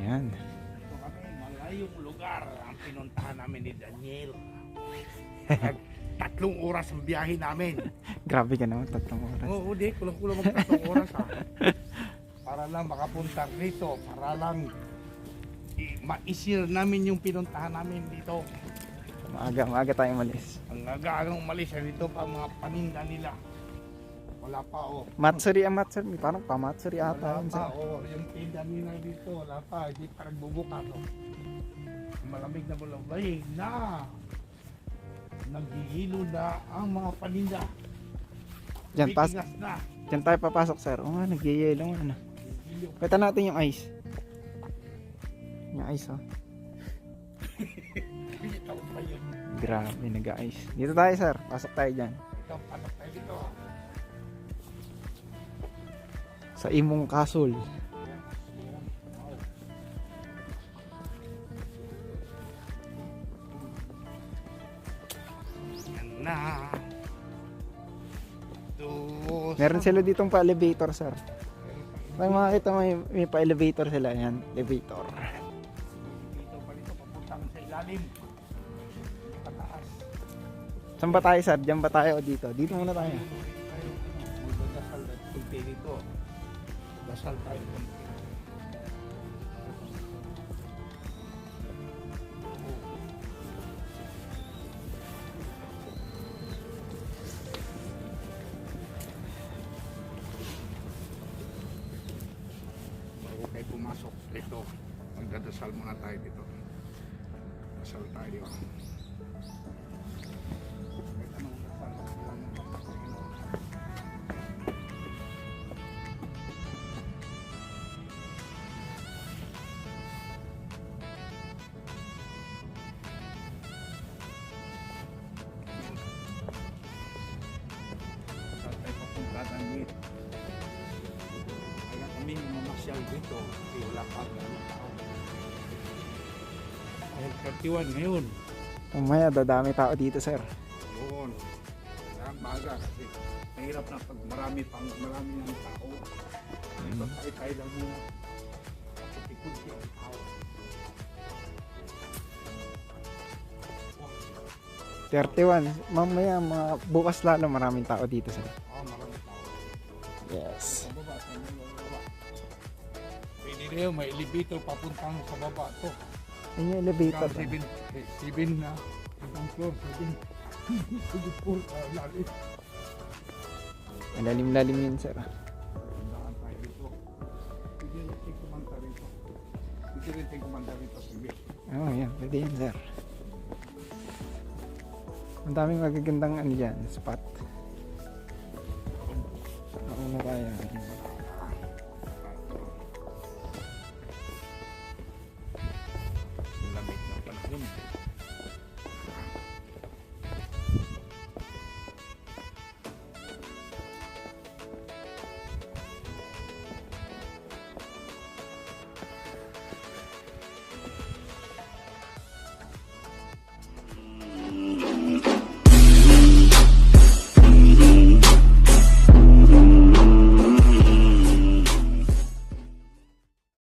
Yan. Ito kami, malayong lugar ang pinuntahan namin ni Daniel. tatlong oras ang biyahe namin. Grabe ka naman, tatlong oras. Oo, di. Kulang-kulang ang tatlong oras ha. Para lang makapunta rito. Para lang ma-share namin yung pinuntahan namin dito. Maaga, maaga tayong malis. Ang aga-agang umalis. Eh, dito pa mga paninda nila. Wala pa oh. Matsuri ang Matsuri. Parang pamatsuri Wala ata. yun, pa oh. Yung tinda nila dito. Wala pa. Hindi pa nagbubukas oh. Malamig na bulabay na. Naghihilo na ang mga paninda. Diyan, pas, na. diyan tayo papasok, sir. Oo nga, nagyayelo nga. Ano. Hilo. Kita natin yung ice. Yung ice, oh. Grabe, nag-ice. Dito tayo, sir. Pasok tayo dyan. Ikaw, patak tayo dito. Ah. Sa Imong. Yan na. Meron sila ditong pa-elevator, sir. May makakita may, may pa-elevator sila. Yan, elevator. Dito pa dito, papuntang sa ilalim. Pataas. Saan ba tayo, sir? Diyan ba tayo o dito? Dito muna tayo. Magdadasal kunti dito. Dasal tayo. Bago kayo pumasok dito, magdadasal muna tayo dito. Dasal tayo. Kahit anong dasal mamasyal dito kasi wala pa ganun tao. Dahil 31 ngayon. Umaya, dadami tao dito, sir. Yun. Kaya baga kasi mahirap na pag marami pang marami ng tao. Ito tayo tayo lang muna. Kunti-kunti ang tao. 31. Mamaya, mga bukas lalo, maraming tao dito, sir. Ah, marami tao. Yes. Rin, may elevator papuntang sa baba to. Yun yung elevator. Ikaw, seven, eh, seven na. Ibang floor, seven. Seven floor, ah, lalim. Malalim-lalim yun, sir. Tandaan tayo dito. Pwede rin tayo kumanta rito. Pwede rin tayo kumanta rito, sige. Oo, oh, yan. Pwede yan, sir. Ang daming magagandang ano dyan, spot. Nauna tayo.